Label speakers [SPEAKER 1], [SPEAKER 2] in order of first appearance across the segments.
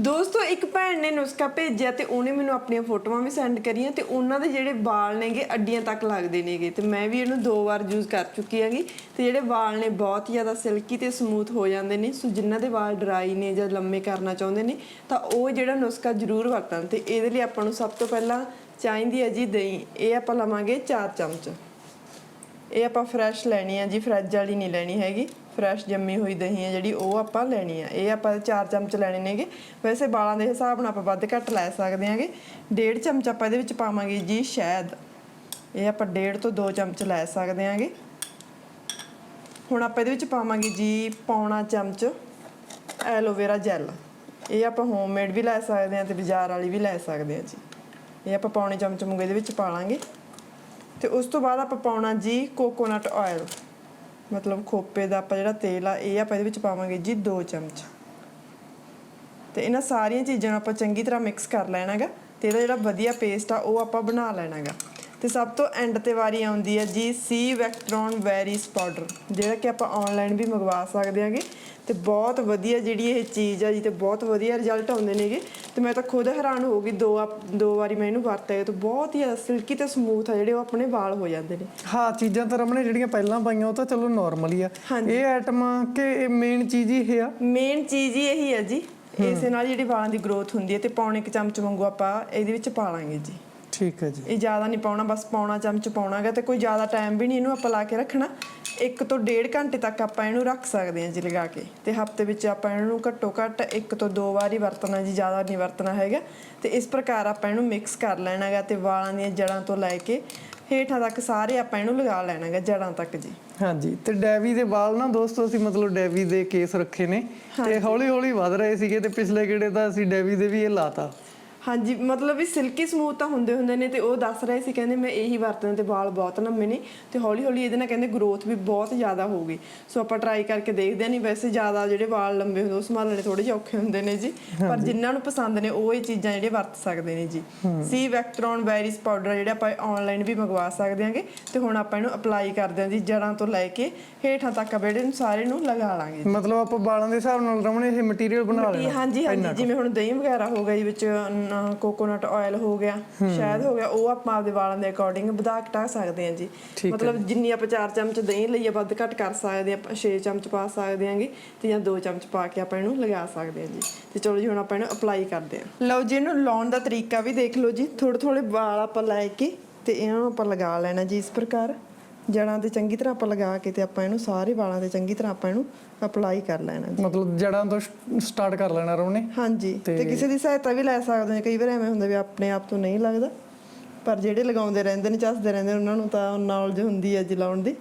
[SPEAKER 1] ਦੋਸਤੋ, ਇੱਕ ਭੈਣ ਨੇ ਨੁਸਖਾ ਭੇਜਿਆ ਤੇ ਉਹਨੇ ਮੈਨੂੰ ਆਪਣੀਆਂ ਫੋਟੋਆਂ ਵੀ ਸੈਂਡ ਕਰੀਆਂ ਤੇ ਉਹਨਾਂ ਦੇ ਜਿਹੜੇ ਵਾਲ ਨੇਗੇ ਅੱਡੀਆਂ ਤੱਕ ਲੱਗਦੇ ਨੇਗੇ ਤੇ ਮੈਂ ਵੀ ਇਹਨੂੰ ਦੋ ਵਾਰ ਯੂਜ਼ ਕਰ ਚੁੱਕੀ ਹੈਗੀ ਤੇ ਜਿਹੜੇ ਵਾਲ ਨੇ ਬਹੁਤ ਹੀ ਜ਼ਿਆਦਾ ਸਿਲਕੀ ਤੇ ਸਮੂਥ ਹੋ ਜਾਂਦੇ ਨੇ, ਸੋ ਜਿਨ੍ਹਾਂ ਦੇ ਵਾਲ ਡਰਾਈ ਨੇ ਜਾਂ ਲੰਮੇ ਕਰਨਾ ਚਾਹੁੰਦੇ ਨੇ, ਤਾਂ ਉਹ ਜਿਹੜਾ ਨੁਸਖਾ ਜ਼ਰੂਰ ਵਰਤਣ ਤੇ ਇਹਦੇ ਲਈ ਆਪਾਂ ਨੂੰ ਸਭ ਤੋਂ ਪਹਿਲਾਂ ਚਾਹੀਦੀ ਹੈ ਜੀ ਦਹੀਂ। ਇਹ ਆਪਾਂ ਲਵਾਂਗੇ 4 ਚਮਚ। ਇਹ ਆਪਾਂ ਫਰੈਸ਼ ਲੈਣੀ ਹੈ ਜੀ ਫਰਿੱਜ ਵਾਲੀ ਨਹੀਂ ਲੈਣੀ ਹੈਗੀ। ਫਰੈਸ਼ ਜੰਮੀ ਹੋਈ ਦਹੀਂ ਹੈ ਜਿਹੜੀ, ਉਹ ਆਪਾਂ ਲੈਣੀ ਆ। ਇਹ ਆਪਾਂ 4 ਚਮਚ ਲੈਣੇ ਨੇਗੇ। ਵੈਸੇ ਵਾਲਾਂ ਦੇ ਹਿਸਾਬ ਨਾਲ ਆਪਾਂ ਵੱਧ ਘੱਟ ਲੈ ਸਕਦੇ ਹਾਂਗੇ ਡੇਢ ਚਮਚ ਆਪਾਂ ਇਹਦੇ ਵਿੱਚ ਪਾਵਾਂਗੇ ਜੀ ਸ਼ਹਿਦ। ਇਹ ਆਪਾਂ ਡੇਢ ਤੋਂ 2 ਚਮਚ ਲੈ ਸਕਦੇ ਹਾਂਗੇ ਹੁਣ ਆਪਾਂ ਇਹਦੇ ਵਿੱਚ ਪਾਵਾਂਗੇ ਜੀ ਪੌਣਾ ਚਮਚ ਐਲੋਵੇਰਾ ਜੈਲ। ਇਹ ਆਪਾਂ ਹੋਮਮੇਡ ਵੀ ਲੈ ਸਕਦੇ ਹਾਂ ਤੇ ਬਾਜ਼ਾਰ ਵਾਲੀ ਵੀ ਲੈ ਸਕਦੇ ਹਾਂ ਜੀ। ਇਹ ਆਪਾਂ ਪੌਣੇ ਚਮਚ ਮੂੰਗੇ ਦੇ ਵਿੱਚ ਪਾ ਲਾਂਗੇ। ਤੇ ਉਸ ਤੋਂ ਬਾਅਦ ਆਪਾਂ ਪਾਉਣਾ ਜੀ ਕੋਕੋਨਟ ਆਇਲ ਮਤਲਬ ਖੋਪੇ ਦਾ ਆਪਾਂ ਜਿਹੜਾ ਤੇਲ ਆ, ਇਹ ਆਪਾਂ ਇਹਦੇ ਵਿੱਚ ਪਾਵਾਂਗੇ ਜੀ 2 ਚਮਚ। ਤੇ ਇਹਨਾਂ ਸਾਰੀਆਂ ਚੀਜ਼ਾਂ ਨੂੰ ਆਪਾਂ ਚੰਗੀ ਤਰ੍ਹਾਂ ਮਿਕਸ ਕਰ ਲੈਣਾਗਾ ਤੇ ਇਹਦਾ ਜਿਹੜਾ ਵਧੀਆ ਪੇਸਟ ਆ, ਉਹ ਆਪਾਂ ਬਣਾ ਲੈਣਾਗਾ। ਤੇ ਸਭ ਤੋਂ ਐਂਡ ਤੇ ਵਾਰੀ ਆਉਂਦੀ ਹੈ ਜੀ ਸੀ ਵੈਕਟਰੋਨ ਵੈਰੀਸ ਪਾਊਡਰ ਜਿਹੜਾ ਕਿ ਆਪਾਂ ਆਨਲਾਈਨ ਵੀ ਮੰਗਵਾ ਸਕਦੇ ਹਾਂਗੇ ਤੇ ਬਹੁਤ ਵਧੀਆ ਜਿਹੜੀ ਇਹ ਚੀਜ਼ ਆ ਜੀ ਤੇ ਬਹੁਤ ਵਧੀਆ ਰਿਜ਼ਲਟ ਆਉਂਦੇ ਨੇਗੇ ਤੇ ਮੈਂ ਤਾਂ ਖੁਦ ਹੈਰਾਨ ਹੋ ਗਈ ਦੋ ਦੋ ਵਾਰੀ ਮੈਂ ਇਹਨੂੰ ਵਰਤਿਆ ਤੇ ਬਹੁਤ ਹੀ ਸਿਲਕੀ ਤੇ ਸਮੂਥ ਆ ਜਿਹੜੇ ਉਹ ਆਪਣੇ ਵਾਲ ਹੋ ਜਾਂਦੇ ਨੇ।
[SPEAKER 2] ਹਾਂ ਚੀਜ਼ਾਂ ਤਾਂ ਰਮਣੇ ਜਿਹੜੀਆਂ ਪਹਿਲਾਂ ਪਾਈਆਂ ਉਹ ਤਾਂ ਚਲੋ ਨਾਰਮਲ ਹੀ ਆ। ਇਹ ਆਈਟਮਾਂ ਕਿ ਮੇਨ ਚੀਜ਼ ਹੀ ਇਹ ਆ?
[SPEAKER 1] ਮੇਨ ਚੀਜ਼ ਹੀ ਇਹੀ ਹੈ ਜੀ। ਇਸੇ ਨਾਲ ਜਿਹੜੀ ਵਾਲਾਂ ਦੀ ਗਰੋਥ ਹੁੰਦੀ ਹੈ ਤੇ ਪੌਣੇ ਇੱਕ ਚਮਚ ਵਾਂਗੂ ਆਪਾਂ ਇਹਦੇ ਵਿੱਚ ਪਾ ਲਾਂਗੇ ਜੀ।
[SPEAKER 2] ਠੀਕ ਹੈ ਜੀ।
[SPEAKER 1] ਇਹ ਜ਼ਿਆਦਾ ਨਹੀਂ ਪਾਉਣਾ ਬਸ ਪੌਣਾ ਚਮਚ ਪਾਉਣਾਗਾ ਤੇ ਕੋਈ ਜ਼ਿਆਦਾ ਟਾਈਮ ਵੀ ਨਹੀਂ ਇਹਨੂੰ ਆਪਾਂ ਲਾ ਕੇ ਰੱਖਣਾ। ਇੱਕ ਤੋਂ ਡੇਢ ਘੰਟੇ ਤੱਕ ਆਪਾਂ ਇਹਨੂੰ ਰੱਖ ਸਕਦੇ ਹਾਂ ਜੀ ਲਗਾ ਕੇ। ਤੇ ਹਫ਼ਤੇ ਵਿੱਚ ਆਪਾਂ ਇਹਨੂੰ ਘੱਟੋ ਘੱਟ ਇੱਕ ਤੋਂ ਦੋ ਵਾਰ ਵਰਤਣਾ ਜੀ ਜ਼ਿਆਦਾ ਨਹੀਂ ਵਰਤਣਾ ਹੈਗਾ। ਤੇ ਇਸ ਪ੍ਰਕਾਰ ਆਪਾਂ ਇਹਨੂੰ ਮਿਕਸ ਕਰ ਲੈਣਾਗਾ ਤੇ ਵਾਲਾਂ ਦੀਆਂ ਜੜਾਂ ਤੋਂ ਲੈ ਕੇ ਹੇਠਾਂ ਤੱਕ ਸਾਰੇ ਆਪਾਂ ਇਹਨੂੰ ਲਗਾ ਲੈਣਾਗਾ ਜੜਾਂ ਤੱਕ ਜੀ।
[SPEAKER 2] ਹਾਂਜੀ ਤੇ ਡੈਵੀ ਦੇ ਵਾਲ ਨਾ ਦੋਸਤੋ ਅਸੀਂ ਮਤਲਬ ਡੈਵੀ ਦੇ ਕੇਸ ਰੱਖੇ ਨੇ। ਤੇ ਹੌਲੀ ਹੌਲੀ ਵਧ ਰਹੇ ਸੀਗੇ ਤੇ ਪਿਛਲੇ ਕਿਹੜੇ ਤਾਂ ਅਸੀਂ ਡੈਵੀ ਦੇ ਵੀ ਇਹ ਲਾਤਾ।
[SPEAKER 1] ਹਾਂਜੀ ਮਤਲਬ ਵੀ ਸਿਲਕੀ ਸਮੂਥ ਤਾਂ ਹੁੰਦੇ ਹੁੰਦੇ ਨੇ ਤੇ ਉਹ ਦੱਸ ਰਹੇ ਸੀ ਕਹਿੰਦੇ ਮੈਂ ਇਹੀ ਵਰਤਣਾ ਤੇ ਵਾਲ ਬਹੁਤ ਲੰਮੇ ਨੇ ਤੇ ਹੌਲੀ ਹੌਲੀ ਇਹਦੇ ਨਾਲ ਕਹਿੰਦੇ ਗਰੋਥ ਵੀ ਬਹੁਤ ਜ਼ਿਆਦਾ ਹੋਊਗੀ ਸੋ ਆਪਾਂ ਟਰਾਈ ਕਰਕੇ ਦੇਖਦੇ ਨਹੀਂ ਵੈਸੇ ਜ਼ਿਆਦਾ ਜਿਹੜੇ ਵਾਲ ਲੰਬੇ ਹੁੰਦੇ ਉਹ ਸੰਭਾਲਣੇ ਥੋੜੇ ਜਿਹੇ ਔਖੇ ਹੁੰਦੇ ਨੇ ਜੀ ਪਰ ਜਿਨ੍ਹਾਂ ਨੂੰ ਪਸੰਦ ਨੇ ਉਹ ਇਹ ਚੀਜ਼ਾਂ ਜਿਹੜੇ ਵਰਤ ਸਕਦੇ ਨੇ ਜੀ। ਸੀ ਵੈਕਟਰੋਨ ਵੈਰਿਸ ਪਾਊਡਰ ਜਿਹੜਾ ਆਪਾਂ ਆਨਲਾਈਨ ਵੀ ਮੰਗਵਾ ਸਕਦੇ ਹਾਂਗੇ ਤੇ ਹੁਣ ਆਪਾਂ ਇਹਨੂੰ ਅਪਲਾਈ ਕਰਦੇ ਹਾਂ ਜੀ ਜੜਾਂ ਤੋਂ ਲੈ ਕੇ ਹੇਠਾਂ ਤੱਕ ਨੂੰ ਸਾਰੇ ਨੂੰ ਲਗਾ ਲਾਂਗੇ
[SPEAKER 2] ਮਤਲਬ ਆਪਾਂ ਵਾਲਾਂ ਦੇ ਹਿਸਾਬ ਨਾਲ ਰਮਣੇ ਇਹ ਮਟੀਰੀਅਲ ਬਣਾ ਲੈਣਾ
[SPEAKER 1] ਹਾਂਜੀ ਹਾਂਜੀ ਜਿਵੇਂ ਹੁਣ ਦਹੀਂ ਵਗੈਰਾ ਹੋ ਗਿਆ ਜੀ ਵਿੱਚ ਕੋਕੋਨਟ ਆਇਲ ਹੋ ਗਿਆ ਸ਼ਹਿਦ ਹੋ ਗਿਆ ਉਹ ਆਪਾਂ ਆਪਦੇ ਵਾਲਾਂ ਦੇ ਅਕੋਰਡਿੰਗ ਵਧਾ ਘਟਾ ਸਕਦੇ ਹਾਂ ਜੀ। ਮਤਲਬ ਜਿੰਨੀ ਆਪਾਂ 4 ਚਮਚ ਦਹੀਂ ਲਈਏ ਵੱਧ ਘੱਟ ਕਰ ਸਕਦੇ ਆਪਾਂ 6 ਚਮਚ ਪਾ ਸਕਦੇ ਹਾਂਗੇ ਤੇ ਜਾਂ 2 ਚਮਚ ਪਾ ਕੇ ਆਪਾਂ ਇਹਨੂੰ ਲਗਾ ਸਕਦੇ ਹਾਂ ਜੀ। ਤੇ ਚਲੋ ਜੀ ਹੁਣ ਆਪਾਂ ਇਹਨੂੰ ਅਪਲਾਈ ਕਰਦੇ ਹਾਂ। ਲਓ ਜੀ ਇਹਨੂੰ ਲਾਉਣ ਦਾ ਤਰੀਕਾ ਵੀ ਦੇਖ ਲਓ ਜੀ। ਥੋੜੇ ਥੋੜੇ ਵਾਲ ਆਪਾਂ ਲੈ ਕੇ ਤੇ ਇਹਨਾਂ ਨੂੰ ਆਪਾਂ ਲਗਾ ਲੈਣਾ ਜੀ ਇਸ ਪ੍ਰਕਾਰ। ਜੜਾਂ ਤੇ ਚੰਗੀ ਤਰ੍ਹਾਂ ਆਪਾਂ ਲਗਾ ਕੇ ਤੇ ਆਪਾਂ ਇਹਨੂੰ ਸਾਰੇ ਵਾਲਾਂ ਤੇ ਚੰਗੀ ਤਰ੍ਹਾਂ ਆਪਾਂ ਇਹਨੂੰ ਅਪਲਾਈ ਕਰ ਲੈਣਾ ਜੀ।
[SPEAKER 2] ਮਤਲਬ ਜੜਾਂ ਤੋਂ ਸਟਾਰਟ ਕਰ ਲੈਣਾ ਰਮਣੇ
[SPEAKER 1] ਹਾਂਜੀ। ਤੇ ਕਿਸੇ ਦੀ ਸਹਾਇਤਾ ਵੀ ਲੈ ਸਕਦੇ ਹੋ। ਕਈ ਵਾਰ ਐਵੇਂ ਹੁੰਦਾ ਵੀ ਆਪਣੇ ਆਪ ਤੋਂ ਨਹੀਂ ਲੱਗਦਾ। ਪਰ ਜਿਹੜੇ ਲਗਾਉਂਦੇ ਰਹਿੰਦੇ ਨੇ ਚੱਸਦੇ ਰਹਿੰਦੇ ਨੇ ਉਹਨਾਂ ਨੂੰ ਤਾਂ ਨੌਲੇਜ ਹੁੰਦੀ ਹੈ ਜੀ ਲਾਉਣ ਦੀ।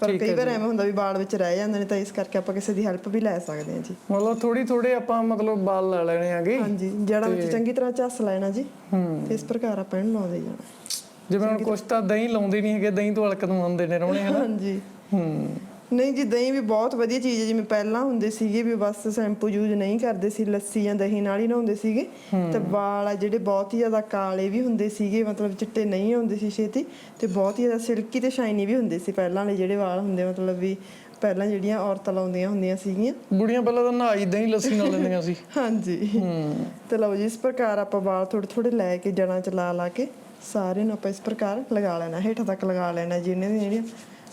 [SPEAKER 1] ਪਰ ਕਈ ਵਾਰ ਐਵੇਂ ਹੁੰਦਾ ਵੀ ਬਾਲ ਵਿੱਚ ਰਹਿ ਜਾਂਦੇ ਨੇ ਤਾਂ ਇਸ ਕਰਕੇ ਆਪਾਂ ਕਿਸੇ ਦੀ ਹੈਲਪ ਵੀ ਲੈ ਸਕਦੇ ਹਾਂ ਜੀ।
[SPEAKER 2] ਮਤਲਬ ਥੋੜੀ ਥੋੜੇ ਆਪਾਂ ਮਤਲਬ ਵਾਲ ਲੈ ਲੈਣੇ ਆਗੇ
[SPEAKER 1] ਹਾਂਜੀ। ਜੜਾਂ ਵਿੱਚ ਚੰਗੀ ਤਰ੍ਹਾਂ ਚੱਸ ਲੈਣਾ ਜੀ।
[SPEAKER 2] ਹੂੰ।
[SPEAKER 1] ਤੇ ਇਸ ਪ੍ਰਕਾਰ ਆਪਾਂ ਇਹਨੂੰ ਲਾਉਂਦੇ ਜਾਣਾ
[SPEAKER 2] ਜਿਵੇਂ ਹੁਣ ਕੁਛ ਤਾਂ ਦਹੀਂ ਲਾਉਂਦੇ ਨਹੀਂ ਹੈਗੇ ਦਹੀਂ ਤੋਂ ਅਲਕ ਦਵਾਉਂਦੇ ਨੇ ਰਮਣੇ ਹਨਾ?
[SPEAKER 1] ਹਾਂਜੀ।
[SPEAKER 2] ਹੂੰ।
[SPEAKER 1] ਨਹੀਂ ਜੀ ਦਹੀਂ ਵੀ ਬਹੁਤ ਵਧੀਆ ਚੀਜ਼ ਹੈ ਜਿਵੇਂ ਪਹਿਲਾਂ ਹੁੰਦੇ ਸੀਗੇ ਵੀ ਬਸ ਸ਼ੈਂਪੂ ਯੂਜ਼ ਨਹੀਂ ਕਰਦੇ ਸੀ ਲੱਸੀ ਜਾਂ ਦਹੀਂ ਨਾਲ ਹੀ ਨਹਾਉਂਦੇ ਸੀਗੇ। ਤੇ ਵਾਲ ਆ ਜਿਹੜੇ ਬਹੁਤ ਹੀ ਜ਼ਿਆਦਾ ਕਾਲੇ ਵੀ ਹੁੰਦੇ ਸੀਗੇ ਮਤਲਬ ਚਿੱਟੇ ਨਹੀਂ ਹੁੰਦੇ ਸੀ ਛੇਤੀ ਤੇ ਬਹੁਤ ਹੀ ਜ਼ਿਆਦਾ ਸਿਲਕੀ ਤੇ ਸ਼ਾਈਨੀ ਵੀ ਹੁੰਦੇ ਸੀ ਪਹਿਲਾਂ ਵਾਲੇ ਜਿਹੜੇ ਵਾਲ ਹੁੰਦੇ ਮਤਲਬ ਵੀ ਪਹਿਲਾਂ ਜਿਹੜੀਆਂ ਔਰਤਾਂ ਲਾਉਂਦੀਆਂ ਹੁੰਦੀਆਂ ਸੀਗੀਆਂ।
[SPEAKER 2] ਬੁੜੀਆਂ ਪਹਿਲਾਂ ਤਾਂ ਨਹਾਈ ਦਹੀਂ ਲੱਸੀ ਨਾਲ ਲੈਂਦੀਆਂ ਸੀ।
[SPEAKER 1] ਹਾਂਜੀ।
[SPEAKER 2] ਹੂੰ।
[SPEAKER 1] ਤੇ ਲਓ ਜੀ ਇਸ ਪ੍ਰਕਾਰ ਆਪਾਂ ਵਾਲ ਥੋੜੇ ਥੋੜੇ ਲੈ ਕੇ ਜੜਾਂ ਚ ਲਾ ਲਾ ਕੇ ਸਾਰੇ ਨੂੰ ਆਪਾਂ ਇਸ ਪ੍ਰਕਾਰ ਲਗਾ ਲੈਣਾ ਹੇਠਾਂ ਤੱਕ ਲਗਾ ਲੈਣਾ ਜਿਹਨੇ ਦੀ ਜਿਹੜੀਆਂ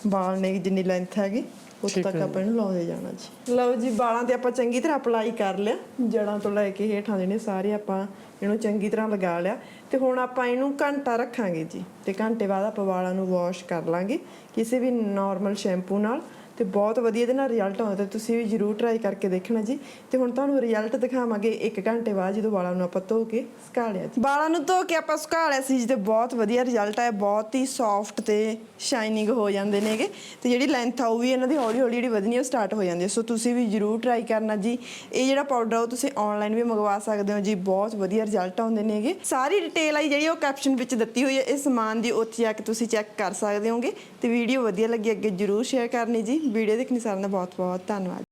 [SPEAKER 1] ਵਾਲ ਨੇ ਜਿੰਨੀ ਲੈਂਥ ਹੈਗੀ ਉਸ ਤੱਕ ਆਪਾਂ ਇਹਨੂੰ ਲਾਉਂਦੇ ਜਾਣਾ ਜੀ। ਲਓ ਜੀ ਵਾਲਾਂ ਤੇ ਆਪਾਂ ਚੰਗੀ ਤਰ੍ਹਾਂ ਅਪਲਾਈ ਕਰ ਲਿਆ। ਜੜਾਂ ਤੋਂ ਲੈ ਕੇ ਹੇਠਾਂ ਜਿਹੜੇ ਸਾਰੇ ਆਪਾਂ ਇਹਨੂੰ ਚੰਗੀ ਤਰ੍ਹਾਂ ਲਗਾ ਲਿਆ। ਤੇ ਹੁਣ ਆਪਾਂ ਇਹਨੂੰ ਘੰਟਾ ਰੱਖਾਂਗੇ ਜੀ। ਤੇ ਘੰਟੇ ਬਾਅਦ ਆਪਾਂ ਵਾਲਾਂ ਨੂੰ ਵਾਸ਼ ਕਰ ਲਾਂਗੇ। ਕਿਸੇ ਵੀ ਨਾਰਮਲ ਸ਼ੈਂਪੂ ਨਾਲ ਤੇ ਬਹੁਤ ਵਧੀਆ ਇਹਦੇ ਨਾਲ ਰਿਜ਼ਲਟ ਆਉਂਦਾ ਤੇ ਤੁਸੀਂ ਵੀ ਜਰੂਰ ਟਰਾਈ ਕਰਕੇ ਦੇਖਣਾ ਜੀ। ਤੇ ਹੁਣ ਤੁਹਾਨੂੰ ਰਿਜ਼ਲਟ ਦਿਖਾਵਾਂਗੇ 1 ਘੰਟੇ ਬਾਅਦ ਜਦੋਂ ਵਾਲਾਂ ਨੂੰ ਆਪਾਂ ਧੋ ਕੇ ਸੁਕਾ ਲਿਆ ਜੀ। ਵਾਲਾਂ ਨੂੰ ਧੋ ਕੇ ਆਪਾਂ ਸੁਕਾ ਲਿਆ ਸੀ ਜੀ ਤੇ ਬਹੁਤ ਵਧੀਆ ਰਿਜ਼ਲਟ ਆਇਆ, ਬਹੁਤ ਹੀ ਸੌਫਟ ਤੇ ਸ਼ਾਈਨਿੰਗ ਹੋ ਜਾਂਦੇ ਨੇਗੇ। ਤੇ ਜਿਹੜੀ ਲੈਂਥ ਆ ਉਹ ਵੀ ਇਹਨਾਂ ਦੀ ਹੌਲੀ ਹੌਲੀ ਜਿਹੜੀ ਵਧਣੀ ਉਹ ਸਟਾਰਟ ਹੋ ਜਾਂਦੀ ਹੈ ਸੋ ਤੁਸੀਂ ਵੀ ਜਰੂਰ ਟਰਾਈ ਕਰਨਾ ਜੀ। ਇਹ ਜਿਹੜਾ ਪਾਊਡਰ ਆ ਉਹ ਤੁਸੀਂ ਆਨਲਾਈਨ ਵੀ ਮੰਗਵਾ ਸਕਦੇ ਹੋ ਜੀ। ਬਹੁਤ ਵਧੀਆ ਰਿਜ਼ਲਟ ਆਉਂਦੇ ਨੇਗੇ। ਸਾਰੀ ਡਿਟੇਲ ਆਈ ਜਿਹੜੀ ਉਹ ਕੈਪਸ਼ਨ ਵਿੱਚ ਦਿੱਤੀ ਹੋਈ ਹੈ ਇਹ ਸਮਾਨ ਦੀ ਉੱਥੇ ਜਾ ਕੇ ਤੁਸੀਂ ਚੈੱਕ ਕਰ ਸਕਦੇ ਹੋਗੇ। ਤੇ ਵੀਡੀਓ ਵਧੀਆ ਲੱਗੀ ਅੱਗੇ ਜਰੂਰ ਸ਼ੇਅਰ ਕਰਨੀ ਜੀ। ਵੀਡੀਓ ਦੇਖਣ ਸਾਰਿਆਂ ਦਾ ਬਹੁਤ ਬਹੁਤ ਧੰਨਵਾਦ।